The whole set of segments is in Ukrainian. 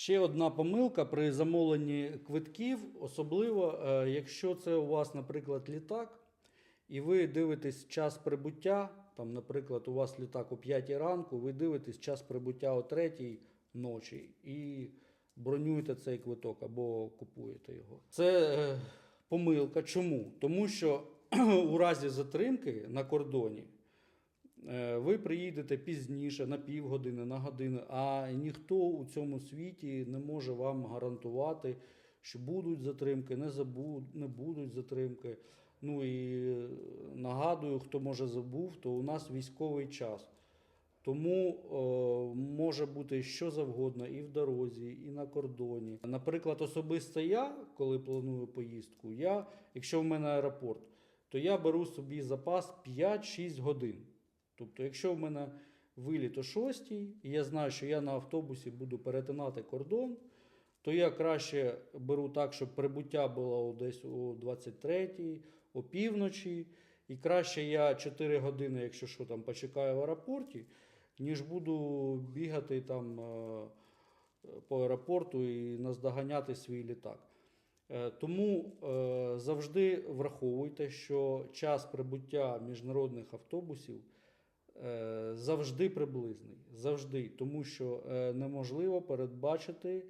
Ще одна помилка при замовленні квитків, особливо е, якщо це у вас, наприклад, літак, і ви дивитесь час прибуття. Там, наприклад, у вас літак о 5 ранку, ви дивитесь час прибуття о 3 ночі і бронюєте цей квиток або купуєте його. Це е, помилка. Чому? Тому що у разі затримки на кордоні Ви приїдете пізніше, на півгодини, на годину, а ніхто у цьому світі не може вам гарантувати, що будуть затримки, не, забуд, не будуть затримки. Ну і е, нагадую, хто може забув, то у нас військовий час. Тому е, може бути що завгодно і в дорозі, і на кордоні. Наприклад, особисто я, коли планую поїздку, я, якщо в мене аеропорт, то я беру собі запас 5-6 годин. Тобто, якщо в мене виліт о 6, і я знаю, що я на автобусі буду перетинати кордон, то я краще беру так, щоб прибуття було десь о 23, о півночі, і краще я 4 години, якщо що там почекаю в аеропорті, ніж буду бігати там е, по аеропорту і наздоганяти свій літак. Е, Тому е, завжди враховуйте, що час прибуття міжнародних автобусів завжди приблизний. Завжди, тому що е, неможливо передбачити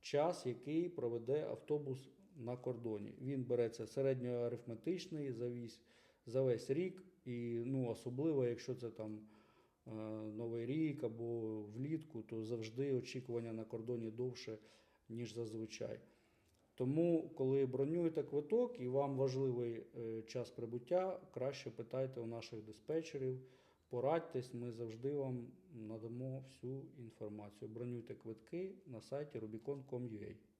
час, який проведе автобус на кордоні. Він береться середньоарифметичний за весь, за весь рік, і ну, особливо, якщо це там е, Новий рік або влітку, то завжди очікування на кордоні довше, ніж зазвичай. Тому, коли бронюєте квиток і вам важливий е, час прибуття, краще питайте у наших диспетчерів, порадьтесь, ми завжди вам надамо всю інформацію. Бронюйте квитки на сайті rubicon.com.ua.